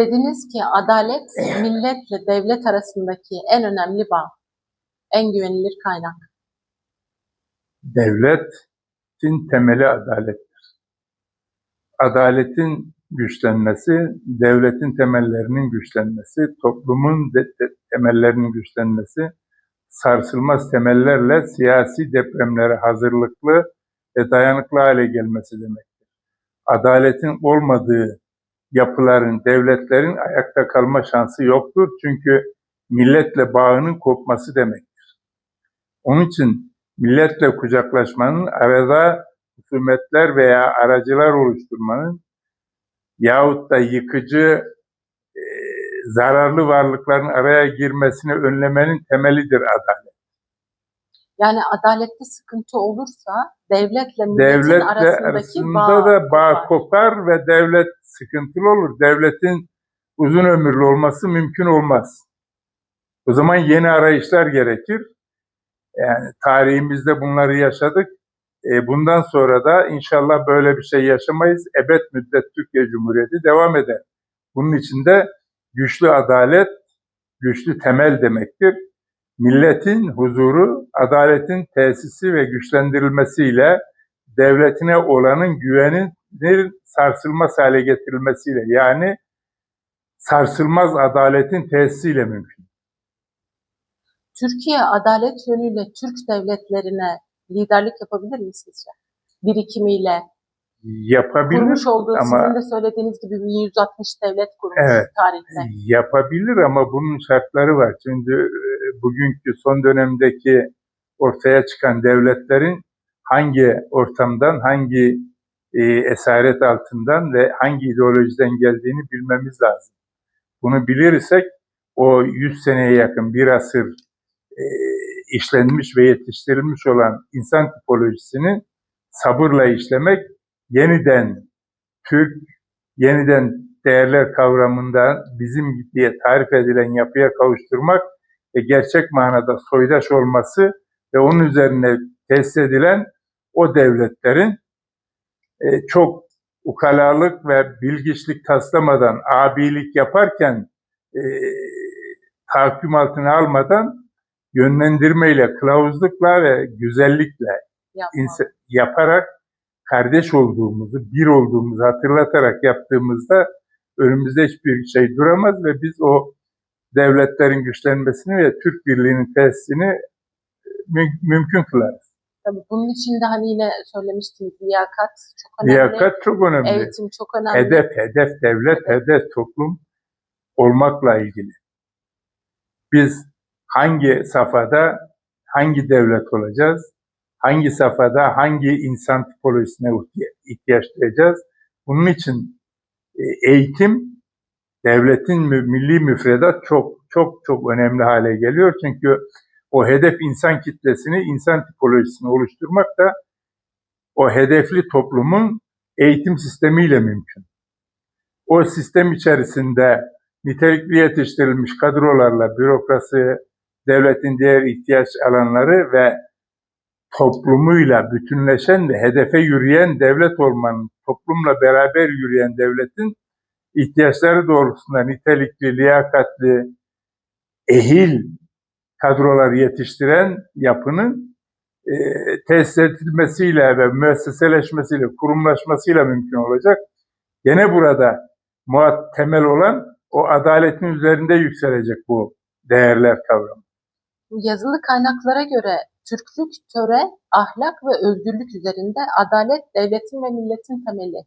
Dediniz ki adalet milletle devlet arasındaki en önemli bağ, en güvenilir kaynak. Devletin temeli adalettir. Adaletin güçlenmesi, devletin temellerinin güçlenmesi, toplumun de- de- temellerinin güçlenmesi, sarsılmaz temellerle siyasi depremlere hazırlıklı ve dayanıklı hale gelmesi demektir. Adaletin olmadığı yapıların, devletlerin ayakta kalma şansı yoktur. Çünkü milletle bağının kopması demektir. Onun için milletle kucaklaşmanın arada hükümetler veya aracılar oluşturmanın yahut da yıkıcı, e, zararlı varlıkların araya girmesini önlemenin temelidir adalet. Yani adalette sıkıntı olursa devletle milletin Devletle arasındaki arasında bağ, da bağ kopar. ve devlet sıkıntılı olur. Devletin uzun ömürlü olması mümkün olmaz. O zaman yeni arayışlar gerekir. Yani tarihimizde bunları yaşadık. E, bundan sonra da inşallah böyle bir şey yaşamayız. Ebed müddet Türkiye Cumhuriyeti devam eder. Bunun için de güçlü adalet, güçlü temel demektir. Milletin huzuru, adaletin tesisi ve güçlendirilmesiyle devletine olanın güvenin sarsılmaz hale getirilmesiyle yani sarsılmaz adaletin tesisiyle mümkün. Türkiye adalet yönüyle Türk devletlerine liderlik yapabilir mi sizce? Birikimiyle, Yapabilir kurmuş olduğu ama sizin de söylediğiniz gibi 1160 devlet kurmuş Evet. tarihte. yapabilir ama bunun şartları var. Şimdi e, bugünkü son dönemdeki ortaya çıkan devletlerin hangi ortamdan, hangi e, esaret altından ve hangi ideolojiden geldiğini bilmemiz lazım. Bunu bilirsek o 100 seneye yakın bir asır e, işlenmiş ve yetiştirilmiş olan insan tipolojisini sabırla işlemek, yeniden Türk, yeniden değerler kavramında bizim diye tarif edilen yapıya kavuşturmak ve gerçek manada soydaş olması ve onun üzerine tesis edilen o devletlerin e, çok ukalalık ve bilgiçlik taslamadan, abilik yaparken e, tahakküm altına almadan yönlendirmeyle, kılavuzlukla ve güzellikle Yapma. yaparak kardeş olduğumuzu, bir olduğumuzu hatırlatarak yaptığımızda önümüzde hiçbir şey duramaz ve biz o devletlerin güçlenmesini ve Türk birliğinin tesisini mü- mümkün kılarız. Tabii bunun için de hani yine söylemiştiniz liyakat çok önemli. Liyakat çok önemli. Eğitim çok önemli. Hedef, hedef devlet, hedef toplum olmakla ilgili. Biz hangi safhada hangi devlet olacağız? Hangi safhada hangi insan tipolojisine ihtiya- ihtiyaç duyacağız? Bunun için e, eğitim devletin milli müfredat çok çok çok önemli hale geliyor. Çünkü o hedef insan kitlesini, insan tipolojisini oluşturmak da o hedefli toplumun eğitim sistemiyle mümkün. O sistem içerisinde nitelikli yetiştirilmiş kadrolarla bürokrasi, devletin diğer ihtiyaç alanları ve toplumuyla bütünleşen ve hedefe yürüyen devlet olmanın, toplumla beraber yürüyen devletin ihtiyaçları doğrultusunda nitelikli, liyakatli, ehil kadrolar yetiştiren yapının e, tesis edilmesiyle ve müesseseleşmesiyle, kurumlaşmasıyla mümkün olacak. Gene burada muhat temel olan o adaletin üzerinde yükselecek bu değerler kavramı. Yazılı kaynaklara göre Türklük, töre, ahlak ve özgürlük üzerinde adalet devletin ve milletin temeli.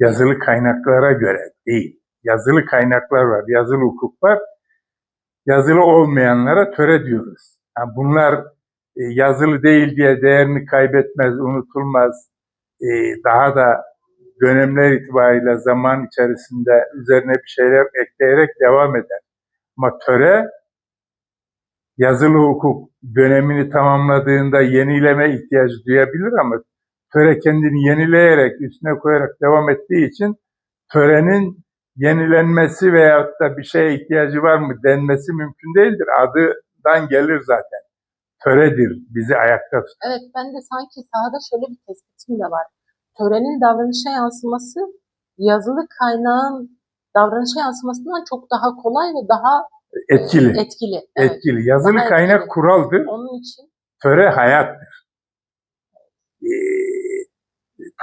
Yazılı kaynaklara göre değil. Yazılı kaynaklar var, yazılı hukuk var. Yazılı olmayanlara töre diyoruz. Yani bunlar e, yazılı değil diye değerini kaybetmez, unutulmaz. E, daha da dönemler itibariyle zaman içerisinde üzerine bir şeyler ekleyerek devam eder. Ama töre yazılı hukuk dönemini tamamladığında yenileme ihtiyacı duyabilir ama töre kendini yenileyerek üstüne koyarak devam ettiği için törenin yenilenmesi veyahut da bir şeye ihtiyacı var mı denmesi mümkün değildir. Adından gelir zaten. Töredir bizi ayakta tutan. Evet ben de sanki sahada şöyle bir tespitim de var. Törenin davranışa yansıması yazılı kaynağın davranışa yansımasından çok daha kolay ve daha Etkili. etkili. Evet. Etkili. Yazılı Daha kaynak etkili. kuraldır. Onun için töre hayattır. Ee,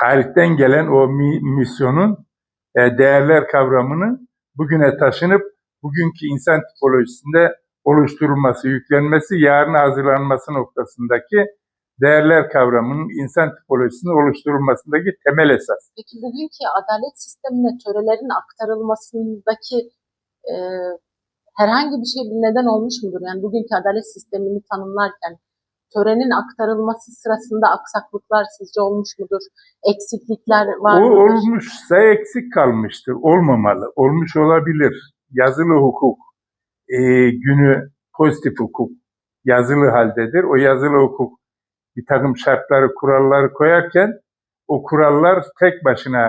tarihten gelen o mi- misyonun e, değerler kavramını bugüne taşınıp bugünkü insan tipolojisinde oluşturulması, yüklenmesi, yarına hazırlanması noktasındaki değerler kavramının insan tipolojisinin oluşturulmasındaki temel esas. peki bugünkü adalet sistemine törelerin aktarılmasındaki e, herhangi bir şey bir neden olmuş mudur? Yani bugünkü adalet sistemini tanımlarken törenin aktarılması sırasında aksaklıklar sizce olmuş mudur? Eksiklikler var O mıdır? olmuşsa eksik kalmıştır. Olmamalı. Olmuş olabilir. Yazılı hukuk e, günü pozitif hukuk yazılı haldedir. O yazılı hukuk bir takım şartları, kuralları koyarken o kurallar tek başına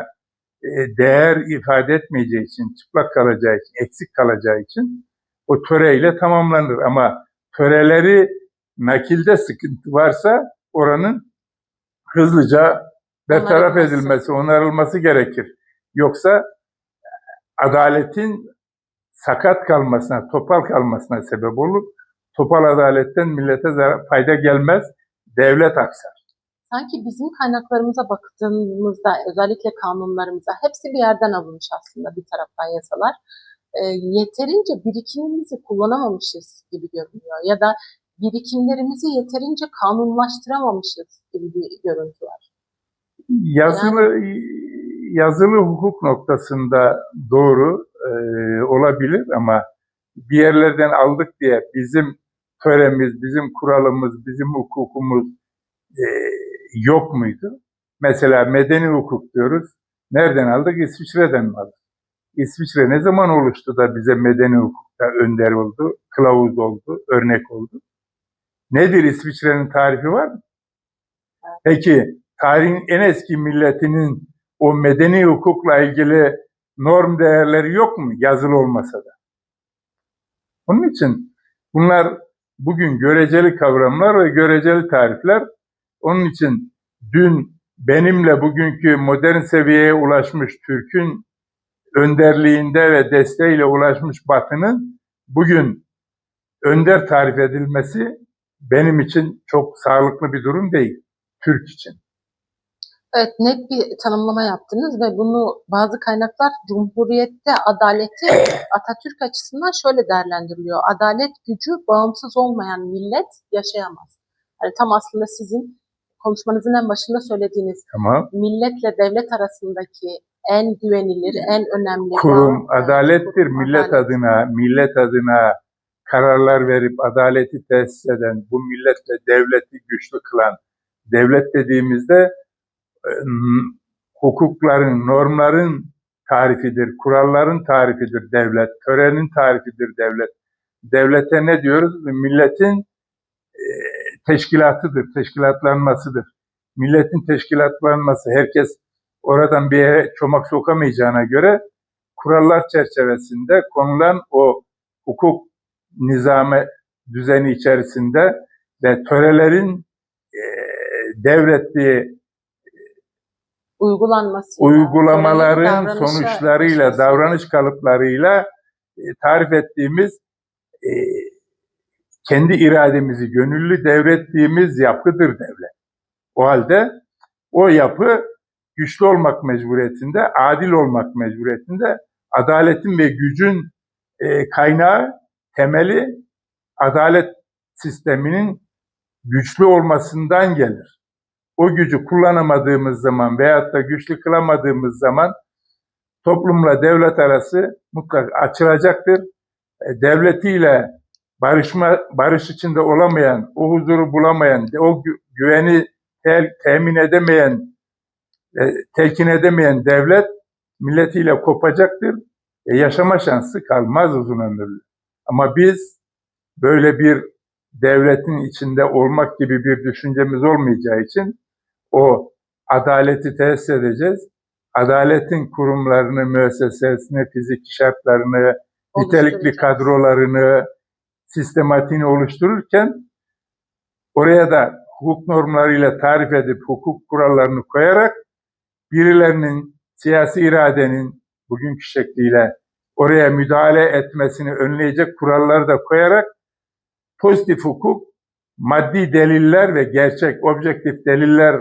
e, değer ifade etmeyeceği için, çıplak kalacağı için, eksik kalacağı için o töreyle tamamlanır. Ama töreleri nakilde sıkıntı varsa oranın hızlıca bertaraf Onarılması. edilmesi, onarılması gerekir. Yoksa adaletin sakat kalmasına, topal kalmasına sebep olur. Topal adaletten millete zarar, fayda gelmez, devlet aksar. Sanki bizim kaynaklarımıza baktığımızda özellikle kanunlarımıza hepsi bir yerden alınmış aslında bir taraftan yasalar. E, yeterince birikimimizi kullanamamışız gibi görünüyor ya da birikimlerimizi yeterince kanunlaştıramamışız gibi bir görüntü var. Yazılı yazılı hukuk noktasında doğru e, olabilir ama bir yerlerden aldık diye bizim töremiz, bizim kuralımız, bizim hukukumuz e, yok muydu? Mesela medeni hukuk diyoruz. Nereden aldık? İsviçre'den mi aldık? İsviçre ne zaman oluştu da bize medeni hukukta önder oldu, kılavuz oldu, örnek oldu? Nedir İsviçre'nin tarifi var mı? Peki tarihin en eski milletinin o medeni hukukla ilgili norm değerleri yok mu yazılı olmasa da? Onun için bunlar bugün göreceli kavramlar ve göreceli tarifler. Onun için dün benimle bugünkü modern seviyeye ulaşmış Türk'ün önderliğinde ve desteğiyle ulaşmış Batı'nın bugün önder tarif edilmesi benim için çok sağlıklı bir durum değil. Türk için. Evet net bir tanımlama yaptınız ve bunu bazı kaynaklar Cumhuriyette adaleti Atatürk açısından şöyle değerlendiriliyor. Adalet gücü bağımsız olmayan millet yaşayamaz. Yani tam aslında sizin konuşmanızın en başında söylediğiniz Ama milletle devlet arasındaki en güvenilir, en önemli kurum adalettir. Millet adalet. adına, millet adına kararlar verip adaleti tesis eden, bu milletle devleti güçlü kılan, devlet dediğimizde e, hukukların, normların tarifidir, kuralların tarifidir devlet, törenin tarifidir devlet. Devlete ne diyoruz? Milletin e, teşkilatıdır, teşkilatlanmasıdır. Milletin teşkilatlanması, herkes oradan bir yere çomak sokamayacağına göre kurallar çerçevesinde konulan o hukuk nizame düzeni içerisinde ve törelerin e, devrettiği uygulanması, uygulamaların sonuçlarıyla, davranış kalıplarıyla e, tarif ettiğimiz e, kendi irademizi gönüllü devrettiğimiz yapıdır devlet. O halde o yapı güçlü olmak mecburiyetinde, adil olmak mecburiyetinde, adaletin ve gücün e, kaynağı, temeli adalet sisteminin güçlü olmasından gelir. O gücü kullanamadığımız zaman veyahut da güçlü kılamadığımız zaman toplumla devlet arası mutlaka açılacaktır. E, devletiyle barışma barış içinde olamayan, o huzuru bulamayan, o gü- güveni tel- temin edemeyen, e, telkin edemeyen devlet milletiyle kopacaktır. E, yaşama şansı kalmaz uzun ömürlü. Ama biz böyle bir devletin içinde olmak gibi bir düşüncemiz olmayacağı için o adaleti tesis edeceğiz. Adaletin kurumlarını, müessesesini, fiziki şartlarını, nitelikli kadrolarını, sistematiğini oluştururken oraya da hukuk normlarıyla tarif edip hukuk kurallarını koyarak birilerinin siyasi iradenin bugünkü şekliyle oraya müdahale etmesini önleyecek kuralları da koyarak pozitif hukuk, maddi deliller ve gerçek, objektif deliller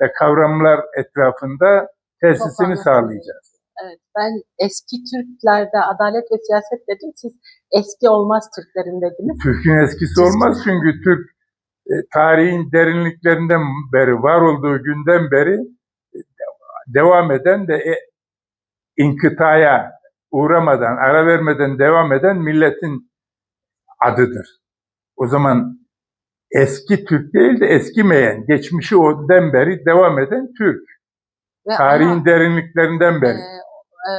ve kavramlar etrafında tesisini sağlayacağız. Evet, ben eski Türklerde adalet ve siyaset dedim. Siz eski olmaz Türklerin dediniz. Türk'ün eskisi olmaz çünkü Türk e, tarihin derinliklerinden beri, var olduğu günden beri e, devam eden de e, inkıtaya uğramadan, ara vermeden devam eden milletin adıdır. O zaman eski Türk değil de eskimeyen, geçmişi odan beri devam eden Türk. Ve Tarihin ana, derinliklerinden e, beri. e,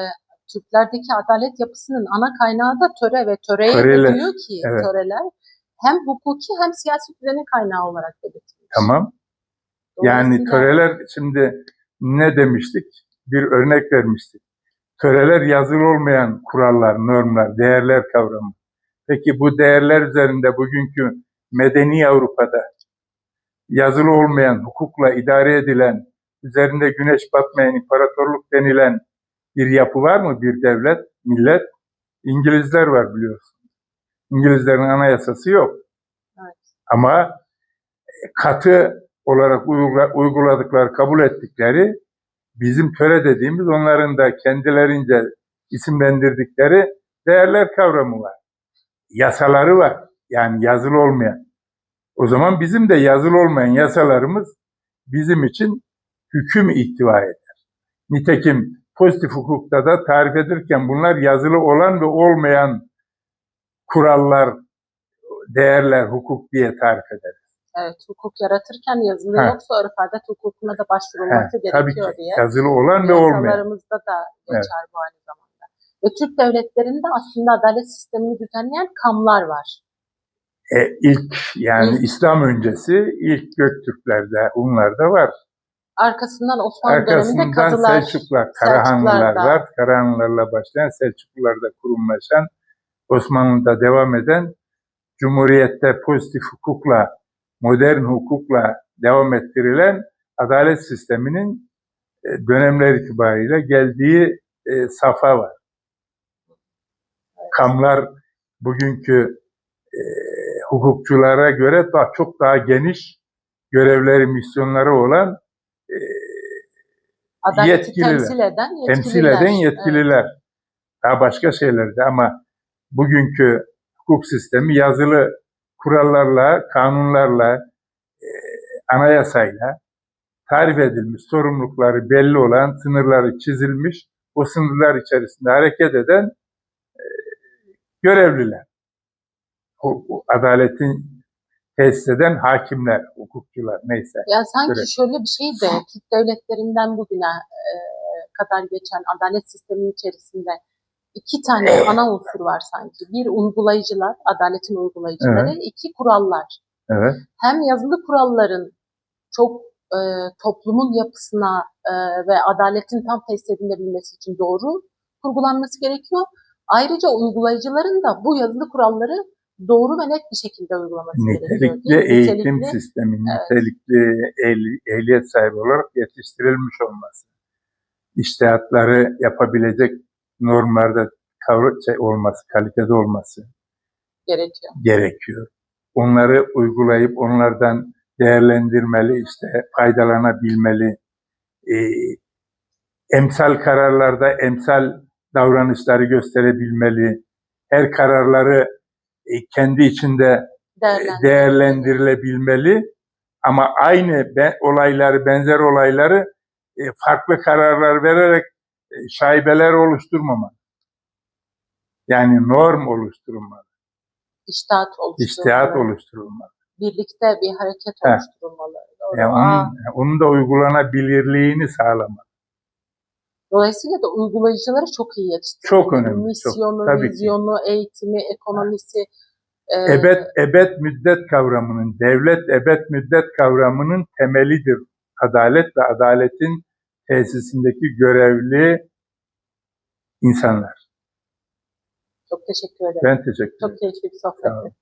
Türklerdeki adalet yapısının ana kaynağı da töre ve töreye Töreler, diyor ki evet. töreler hem hukuki hem siyasi düzenin kaynağı olarak belirtilmiş. Tamam. Yani töreler şimdi ne demiştik? Bir örnek vermiştik. Töreler yazılı olmayan kurallar, normlar, değerler kavramı. Peki bu değerler üzerinde bugünkü medeni Avrupa'da yazılı olmayan, hukukla idare edilen, üzerinde güneş batmayan imparatorluk denilen bir yapı var mı? Bir devlet, millet? İngilizler var biliyorsun. İngilizlerin anayasası yok. Evet. Ama katı olarak uygula- uyguladıkları, kabul ettikleri bizim töre dediğimiz onların da kendilerince isimlendirdikleri değerler kavramı var. Yasaları var. Yani yazılı olmayan. O zaman bizim de yazılı olmayan yasalarımız bizim için hüküm ihtiva eder. Nitekim pozitif hukukta da tarif edilirken bunlar yazılı olan ve olmayan kurallar, değerler, hukuk diye tarif eder. Evet, hukuk yaratırken yazılı Ha. yoksa örf adet hukukuna da başvurulması tabii gerekiyor ki diye. yazılı olan ve olmayan. Da geçer bu aynı zamanda. Ve Türk devletlerinde aslında adalet sistemini düzenleyen kamlar var. E, ilk yani İlk. İslam öncesi ilk Göktürklerde, Hunlarda var. Arkasından Osmanlı döneminde Arkasından kadılar, Selçuklar, Karahanlılar var. Karahanlılarla başlayan, Selçuklularda kurumlaşan, Osmanlı'da devam eden, Cumhuriyet'te pozitif hukukla, modern hukukla devam ettirilen adalet sisteminin e, dönemler itibariyle geldiği e, safa var. Kamlar bugünkü e, hukukçulara göre daha çok daha geniş görevleri, misyonları olan adaleti yetkililer. temsil eden yetkililer. temsil eden Evet. yetkililer. Daha başka şeylerde ama bugünkü hukuk sistemi yazılı kurallarla, kanunlarla, e, anayasayla tarif edilmiş, sorumlulukları belli olan, sınırları çizilmiş, o sınırlar içerisinde hareket eden e, görevliler. O, o adaletin tesis eden hakimler, hukukçular neyse. Ya sanki Evet. şöyle bir şey de Türk devletlerinden bugüne e, kadar geçen adalet sisteminin içerisinde iki tane ana unsur var sanki. Bir uygulayıcılar, adaletin uygulayıcıları, iki kurallar. Evet. Hem yazılı kuralların çok e, toplumun yapısına e, ve adaletin tam tesis edilebilmesi için doğru kurgulanması gerekiyor. Ayrıca uygulayıcıların da bu yazılı kuralları doğru ve net bir şekilde uygulaması gerekiyor. Nitelikli değil mi? eğitim Nitelikli- sistemi, Evet. nitelikli ehli- ehliyet sahibi olarak yetiştirilmiş olması. İştihatları yapabilecek normlarda kavra- şey olması, kalitede olması gerekiyor. gerekiyor. Onları uygulayıp onlardan değerlendirmeli, işte faydalanabilmeli. Ee, emsal kararlarda emsal davranışları gösterebilmeli. Her kararları e, kendi içinde Değerlendirebiliriz. değerlendirilebilmeli ama aynı be- olayları, benzer olayları e, farklı kararlar vererek e, şaibeler oluşturmamalı. Yani norm oluşturulmalı, İştahat oluşturulmalı. iştihat oluşturulmalı. Birlikte bir hareket Heh. oluşturulmalı. Doğru. Yani onun, onun da uygulanabilirliğini sağlamalı. dolayısıyla da uygulayıcıları çok iyi yetiştirmek. Çok önemli, çok. Misyonu, ki. vizyonu, eğitimi, ekonomisi. e, Ebed, ebed müddet kavramının, devlet ebed müddet kavramının temelidir. Adalet ve adaletin tesisindeki görevli insanlar. Çok teşekkür ederim. Ben teşekkür ederim. Çok keyifli bir sohbetti.